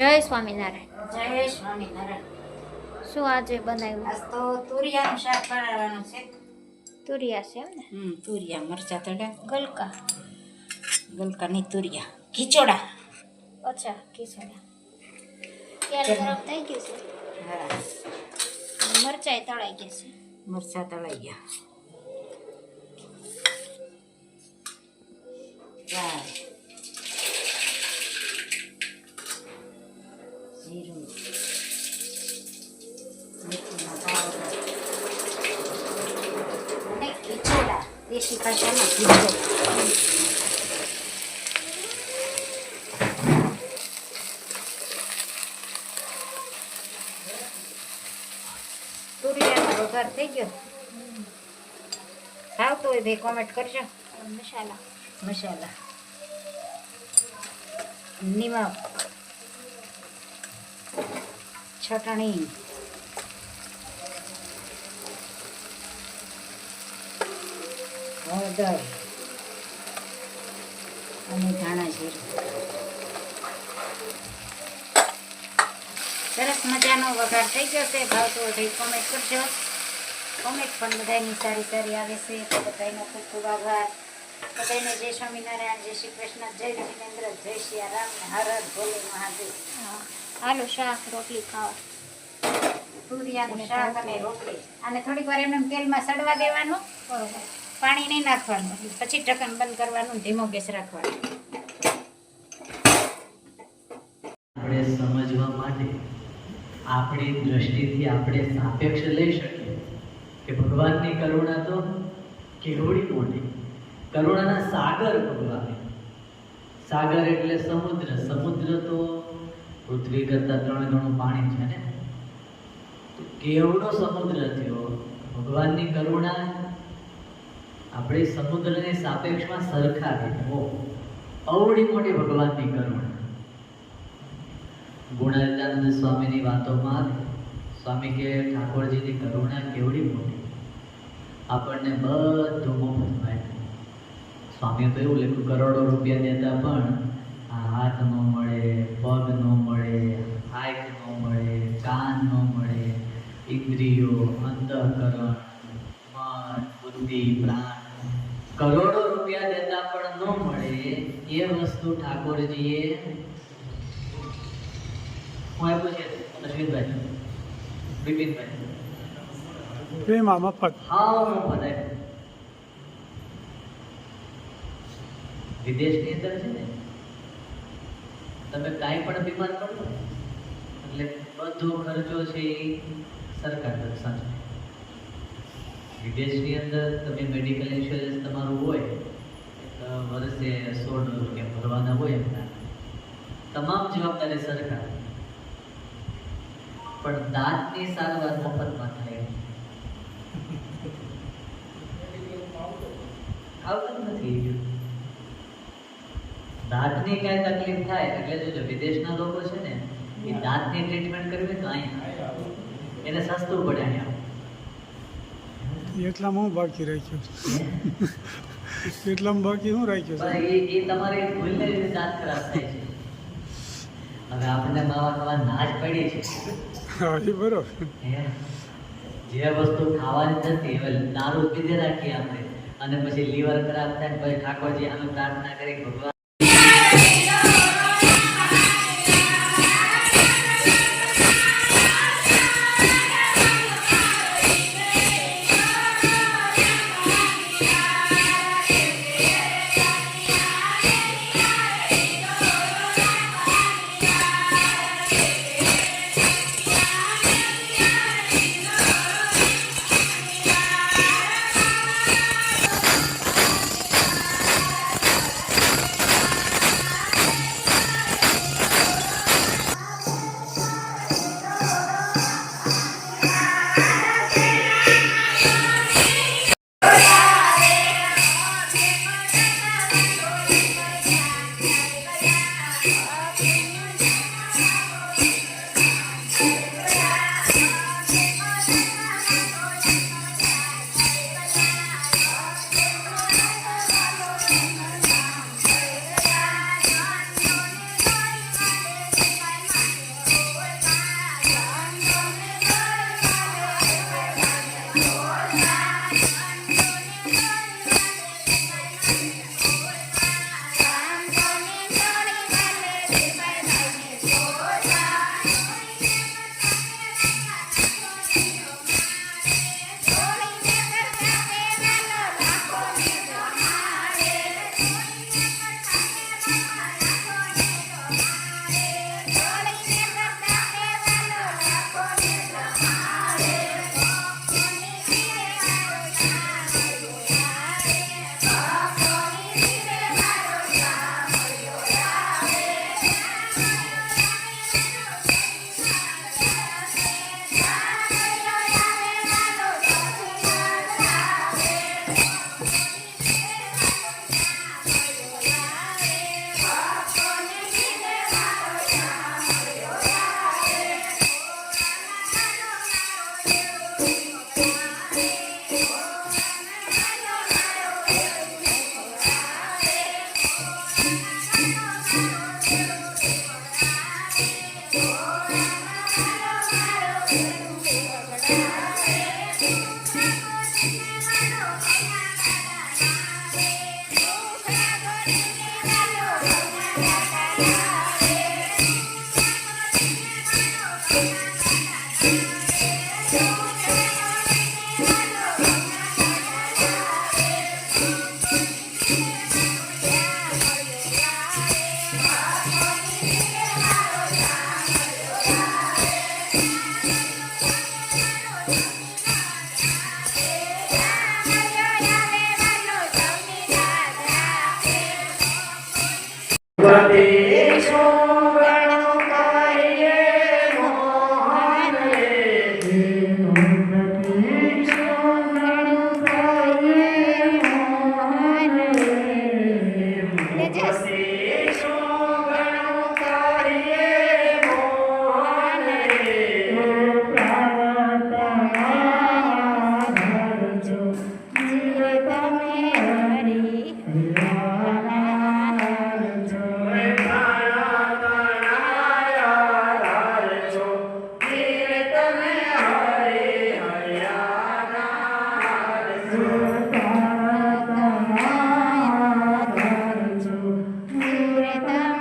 જય સ્વામિનારાયણ. જય સ્વામિનારાયણ. શું આજે બનાવ્યું? આજ તો તુરિયાનું શાક બનાવવાનું છે. તુરિયા છે એમ ને? હમ તુરિયા મરચા તળા ગલકા. ગલકાની તુરિયા. ખીચોડા. અચ્છા ખીચડા. તેલ ગરમ થઈ ગયું છે? હા. મરચાઈ તળાઈ ગયા છે. મરચા તળાઈ ગયા. રાઈ દેશી ભાષામાં ખીચોડા તુરિયાનો વઘાર થઈ ગયો. ભાવતો હોય ભાઈ કોમેન્ટ કરજો. મસાલા. મસાલા. નિમક. ચટણી. હળદર અને ધાણા જીરું. સરસ મજાનો વઘાર થઈ ગયો છે. ભાવતો ભાઈ કોમેન્ટ કરજો. કોમેન્ટ પણ બધાની સારી સારી આવે છે. બધાનો ખૂબ ખૂબ આભાર. બધાને જય સ્વામિનારાયણ જય શ્રી કૃષ્ણ જય જિનેન્દ્ર જય શ્રી રામ હર હર ભોલે મહાદેવ. આલુ શાક રોટલી ખાવા તુરિયાનું શાક અને રોટલી. અને થોડીક વાર એમને તેલમાં સડવા દેવાનું. બરોબર. પાણી નહીં નાખવાનું. પછી ઢક્કન બંધ કરવાનું, ધીમો ગેસ રાખવાનો. આપણે સમજવા માટે આપણી દ્રષ્ટિથી આપણે સાપેક્ષ લઈ શકીએ કે ભગવાનની કરુણા તો કેવડી મોટી. કરુણાના સાગર ભગવાન. સાગર એટલે સમુદ્ર. સમુદ્ર તો પૃથ્વી કરતાં ત્રણ ગણું પાણી છે ને? કેવડો સમુદ્ર થયો? ભગવાનની કરુણા આપણે સમુદ્રને સાપેક્ષમાં સરખા ઓ અવડી મોટી ભગવાનની કરુણા. ગુણાનંદ સ્વામીની વાતોમાં સ્વામી કે ઠાકોરજીની કરુણા કેવડી મોટી. આપણને બધું મુફત મળે સ્વામીએ તો એવું લખ્યું, કરોડો રૂપિયા દેતા પણ હાથ ન મળે, પગ ન મળે આંખ ન મળે, કાન ન મળે, ઇન્દ્રિયો અંતઃકરણ, મન, બુદ્ધિ, પ્રાણ કરોડો રૂપિયા દેતા પણ ન મળે એ વસ્તુ ઠાકોરજીએ હું આપ્યું છે? અશ્વિનભાઈ. બિપિનભાઈ. હા હું વિદેશની અંદર છે ને તમે કાંઈ પણ બીમાર પડો એટલે બધો ખર્ચો છે એ સરકાર વિદેશની અંદર તમે મેડિકલ ઇન્સ્યોરન્સ તમારું હોય વર્ષે સો રૂપિયા ભરવાના હોય એમના તમામ જવાબદારી સરકાર. પણ દાંતની સારવાર મફતમાં થાય આવતું નથી દાંતની કાંઈ તકલીફ થાય એટલે જોજો વિદેશના લોકો છે ને એ દાંતની ટ્રીટમેન્ટ કરવી તો અહીંયા એને સસ્તું પડે અહીંયા. એટલામાં હું બાકી રાખ્યું એટલામાં બાકી શું રાખ્યું છે? એ તમારે ભૂલને લીધે દાંત ખરાબ થાય છે. હવે આપણને માવા ખાવા ના જ પડી છે. હા એ બરોબર. જે વસ્તુ ખાવાની નથી હવે દારૂ પીધે રાખીએ આપણે. અને પછી લીવર ખરાબ થાય ને પછી ઠાકોરજી અમે પ્રાર્થના કરી ભગવાન Santi. Bye. Bye.